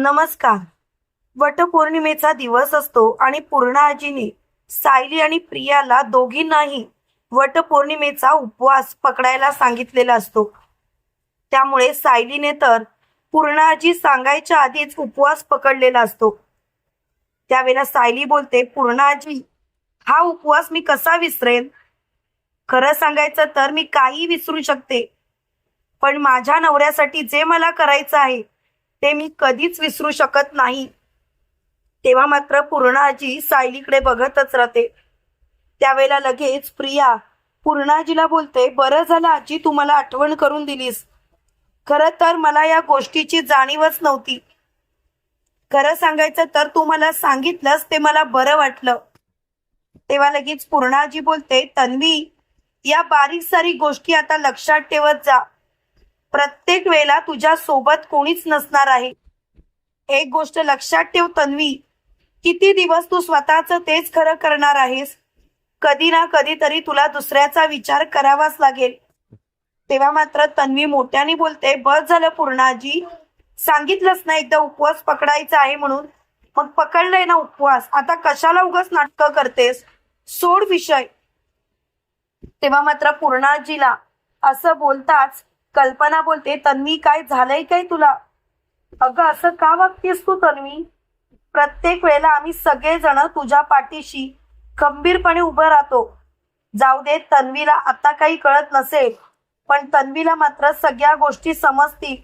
नमस्कार. वटपौर्णिमेचा दिवस असतो आणि पूर्णा आजीने सायली आणि प्रियाला दोघींनाही वटपौर्णिमेचा उपवास पकडायला सांगितलेला असतो. त्यामुळे सायलीने तर पूर्णा आजी सांगायच्या आधीच उपवास पकडलेला असतो. त्यावेळेला सायली बोलते पूर्णा आजी हा उपवास मी कसा विसरेन? खरं सांगायचं तर मी काही विसरू शकते. पण माझ्या नवऱ्यासाठी जे मला करायचं आहे ते मी कधीच विसरू शकत नाही. तेव्हा मात्र पूर्णाजी सायलीकडे बघतच राहते. त्यावेळेला लगेच प्रिया पूर्णाजीला बोलते बरं झालं आजी तू मला आठवण करून दिलीस. खरं तर मला या गोष्टीची जाणीवच नव्हती. खरं सांगायचं तर तू मला सांगितलंस ते मला बरं वाटलं. तेव्हा लगेच पूर्णाजी बोलते तन्वी या बारीक सारी गोष्टी आता लक्षात ठेवत जा. प्रत्येक वेळेला तुझ्या सोबत कोणीच नसणार आहे. एक गोष्ट लक्षात ठेव तन्वी. किती दिवस तू स्वतःच तेच खरं करणार आहेस? कधी ना कधीतरी तुला दुसऱ्याचा विचार करावाच लागेल. तेव्हा मात्र तन्वी मोठ्याने बोलते बस झालं पूर्णाजी. सांगितलंच ना एकदा उपवास पकडायचा आहे म्हणून. मग पकडलंय ना उपवास. आता कशाला उगाच नाटकं करतेस? सोड विषय. तेव्हा मात्र पूर्णाजीला असं बोलताच कल्पना बोलते तन्वी काय झालंय काय तुला? अगं असं का वागतेस तू तन्वी? प्रत्येक वेळेला आम्ही सगळेजण तुझ्या पाठीशी खंबीरपणे उभं राहतो. जाऊ दे तन्वीला आता काही कळत नसेल पण तन्वीला मात्र सगळ्या गोष्टी समजतील.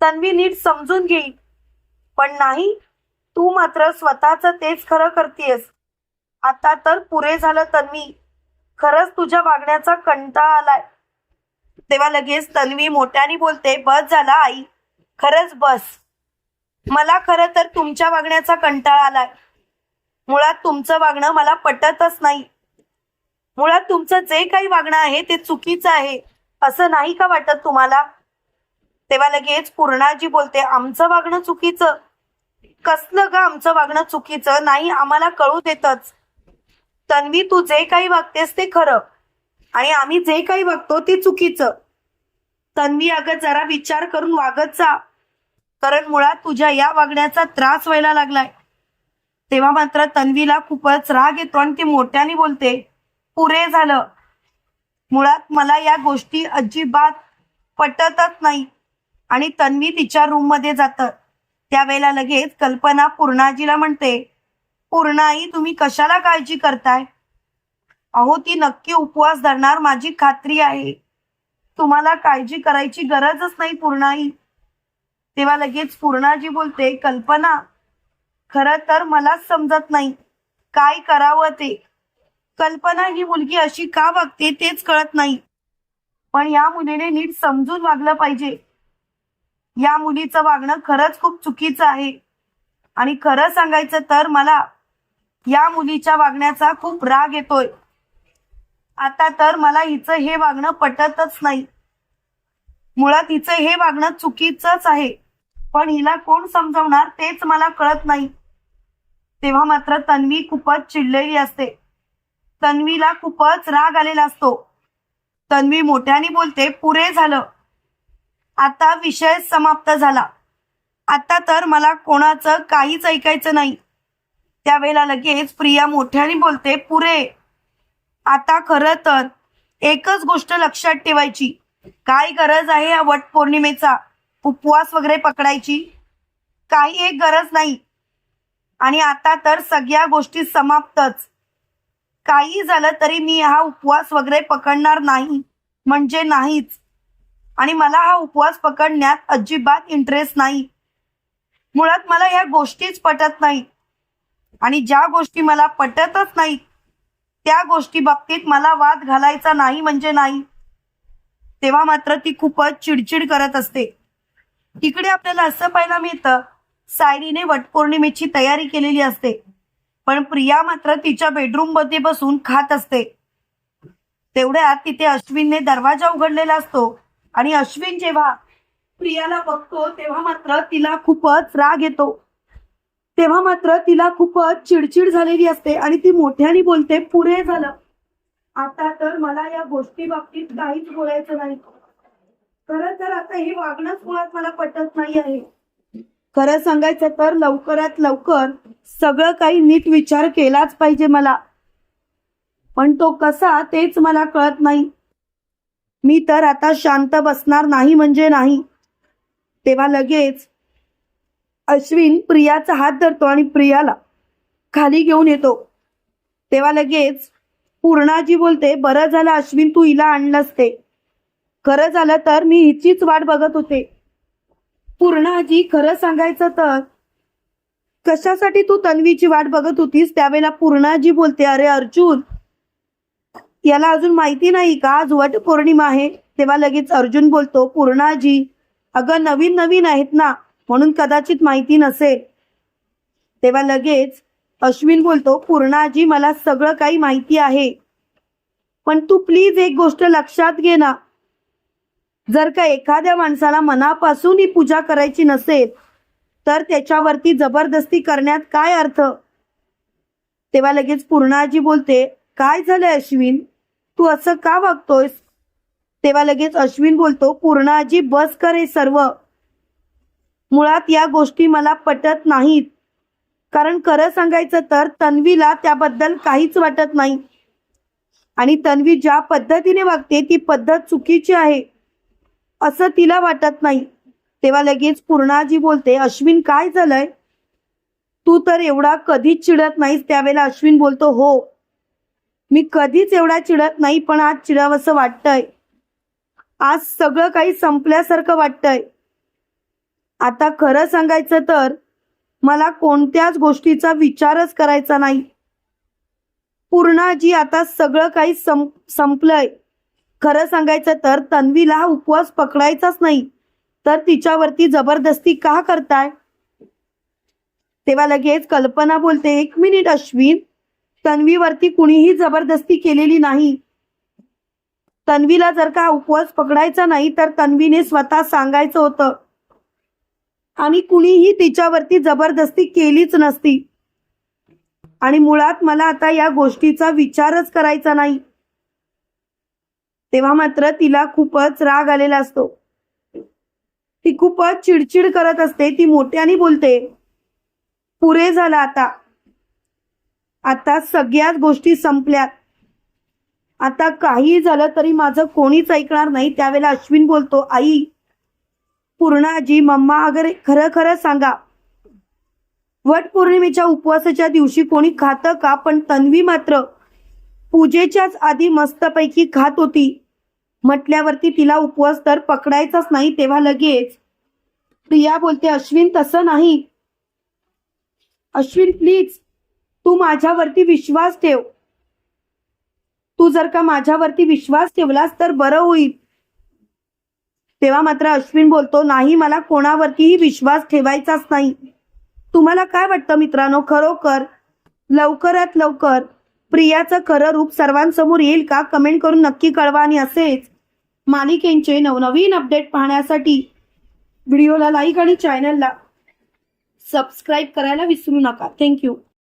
तन्वी नीट समजून घेईल. पण नाही तू मात्र स्वतःच तेच खरं करतेस. आता तर पुरे झालं तन्वी. खरंच तुझ्या वागण्याचा कंटाळा आलाय. तेव्हा लगेच तन्वी मोठ्याने बोलते बस झाला आई. खरंच बस. मला खरं तर तुमच्या वागण्याचा कंटाळा आलाय. मुळात तुमचं वागणं मला पटतच नाही. मुळात तुमचं जे काही वागणं आहे ते चुकीचं आहे. असं नाही का वाटत तुम्हाला? तेव्हा लगेच पूर्णाजी बोलते आमचं वागणं चुकीचं. कसलं ग आमचं वागणं चुकीचं? नाही आम्हाला कळू देतच. तन्वी तू जे काही वागतेस ते खरं. आणि आम्ही जे काही बघतो ते चुकीचं. तन्वी अगं जरा विचार करून वागत जा. कारण मुळात तुझ्या या वागण्याचा त्रास व्हायला लागलाय. तेव्हा मात्र तन्वीला खूपच राग येतो आणि ती मोठ्याने बोलते पुरे झालं. मुळात मला या गोष्टी अजिबात पटतच नाही. आणि तन्वी तिच्या रूममध्ये जात. त्यावेळेला लगेच कल्पना पूर्णाजीला म्हणते पूर्णाई तुम्ही कशाला काळजी करताय? अहो ती नक्की उपवास धरणार माझी खात्री आहे. तुम्हाला काळजी करायची गरजच नाही पूर्णाई. तेव्हा लगेच पूर्णाजी बोलते कल्पना खर तर मलाच समजत नाही. काय करावं ते? कल्पना ही मुलगी अशी का वागते तेच कळत नाही. पण या मुलीने नीट समजून वागलं पाहिजे. या मुलीचं वागणं खरंच खूप चुकीचं आहे. आणि खरं सांगायचं तर मला या मुलीच्या वागण्याचा खूप राग येतोय. आता तर मला हिचं हे वागणं पटतच नाही. मुळात हिचं हे वागणं चुकीचंच आहे. पण हिला कोण समजवणार तेच मला कळत नाही. तेव्हा मात्र तन्वी खूपच चिडलेली असते. तन्वीला खूपच राग आलेला असतो. तन्वी मोठ्याने बोलते पुरे झालं. आता विषय समाप्त झाला. आता तर मला कोणाचं काहीच ऐकायचं नाही. त्यावेळेला लगेच प्रिया मोठ्याने बोलते पुरे आता खरं तर एकच गोष्ट लक्षात ठेवायची. काय गरज आहे या वट पौर्णिमेचा? उपवास वगैरे पकडायची? काही एक गरज नाही. आणि आता तर सगळ्या गोष्टी समाप्तच. काही झालं तरी मी हा उपवास वगैरे पकडणार नाही. म्हणजे नाहीच. आणि मला हा उपवास पकडण्यात अजिबात इंटरेस्ट नाही. मुळात मला या गोष्टीच पटत नाही आणि ज्या गोष्टी मला पटतच नाहीत त्या गोष्टी बाबतीत मला वाद घालायचा नाही म्हणजे नाही. तेव्हा मात्र ती खूपच चिडचिड करत असते. तिकडे आपल्याला असं पाहायला मिळतं सायरीने वटपौर्णिमेची तयारी केलेली असते. पण प्रिया मात्र तिच्या बेडरूममध्ये बसून खात असते. तेवढ्यात तिथे अश्विनने दरवाजा उघडलेला असतो आणि अश्विन जेव्हा प्रियाला बघतो तेव्हा मात्र तिला खूपच राग येतो. तेव्हा मात्र तिला खूपच चिडचिड झालेली असते आणि ती मोठ्याने बोलते पुरे झालं. आता तर मला या गोष्टी बाबतीत काहीच बोलायचं नाही. खर तर आता हे वागणंच मुळात मला पटत नाही आहे. खरं सांगायचं तर लवकरात लवकर सगळं काही नीट विचार केलाच पाहिजे मला. पण तो कसा तेच मला कळत नाही. मी तर आता शांत बसणार नाही म्हणजे नाही. तेव्हा लगेच अश्विन प्रियाचा हात धरतो आणि प्रियाला खाली घेऊन येतो. तेव्हा लगेच पूर्णाजी बोलते बरं झालं अश्विन तू हिला आणलंस ते. खरं झालं तर मी हिचीच वाट बघत होते. पूर्णाजी खरं सांगायचं तर कशासाठी तू तन्वीची वाट बघत होतीस? त्यावेळेला पूर्णाजी बोलते अरे अर्जुन याला अजून माहिती नाही का? आज वट पौर्णिमा आहे. तेव्हा लगेच अर्जुन बोलतो पूर्णाजी अगं नवीन नवीन आहेत ना म्हणून कदाचित माहिती नसेल. तेव्हा लगेच अश्विन बोलतो पूर्णाजी मला सगळं काही माहिती आहे. पण तू प्लीज एक गोष्ट लक्षात घे ना. जर का एखाद्या माणसाला मनापासून ही पूजा करायची नसेल तर त्याच्यावरती जबरदस्ती करण्यात काय अर्थ? तेव्हा लगेच पूर्णाजी बोलते काय झालंय अश्विन? तू असं का वागतोयस? तेव्हा लगेच अश्विन बोलतो पूर्णाजी बस कर हे सर्व. मुळात या गोष्टी मला पटत नाहीत. कारण खरं सांगायचं तर तन्वीला त्याबद्दल काहीच वाटत नाही. आणि तन्वी ज्या पद्धतीने वागते ती पद्धत चुकीची आहे. असं तिला वाटत नाही. तेव्हा लगेच पूर्णाजी बोलते अश्विन काय झालंय? तू तर एवढा कधीच चिडत नाहीस. त्यावेळेला अश्विन बोलतो हो मी कधीच एवढा चिडत नाही पण आज चिडावंसं वाटतंय. आज सगळं काही संपल्यासारखं वाटतंय. आता खरं सांगायचं तर मला कोणत्याच गोष्टीचा विचारच करायचा नाही. पूर्णाजी आता सगळं काही सं संपलंय. खरं सांगायचं तर तन्वीला हा उपवास पकडायचाच नाही. तर तिच्यावरती जबरदस्ती का करताय? तेव्हा लगेच कल्पना बोलते एक मिनिट अश्विन. तन्वीवरती कुणीही जबरदस्ती केलेली नाही. तन्वीला जर का उपवास पकडायचा नाही तर तन्वीने स्वतः सांगायचं होतं. आणि कुणीही तिच्यावरती जबरदस्ती केलीच नसती. आणि मुळात मला आता या गोष्टीचा विचारच करायचा नाही. तेव्हा मात्र तिला खूपच राग आलेला असतो. ती खूपच चिडचिड करत असते ती मोठ्याने बोलते पुरे झालं आता. आता सगळ्याच गोष्टी संपल्यात. आता काही झालं तरी माझं कोणीच ऐकणार नाही. त्यावेळेला अश्विन बोलतो आई पूर्णाजी मम्मा अगर खरं खरं सांगा. वट पौर्णिमेच्या उपवासाच्या दिवशी कोणी खातं का? पण तन्वी मात्र पूजेच्याच आधी मस्तपैकी खात होती. म्हटल्यावरती तिला उपवास तर पकडायचाच नाही तेव्हा लगेच प्रिया बोलते अश्विन तसं नाही. अश्विन प्लीज तू माझ्यावरती विश्वास ठेव. तू जर का माझ्यावरती विश्वास ठेवलास तर बरं होईल. तेव्हा मात्र अश्विन बोलतो नाही मला कोणावरतीही विश्वास ठेवायचाच नाही. तुम्हाला काय वाटतं मित्रांनो? खरोखर लवकरात लवकर प्रियाचं खरं रूप सर्वांसमोर येईल का? कमेंट करून नक्की कळवा आणि असेच मालिकेंचे नवनवीन अपडेट पाहण्यासाठी व्हिडिओला लाईक आणि चॅनलला सबस्क्राईब करायला विसरू नका. थँक्यू.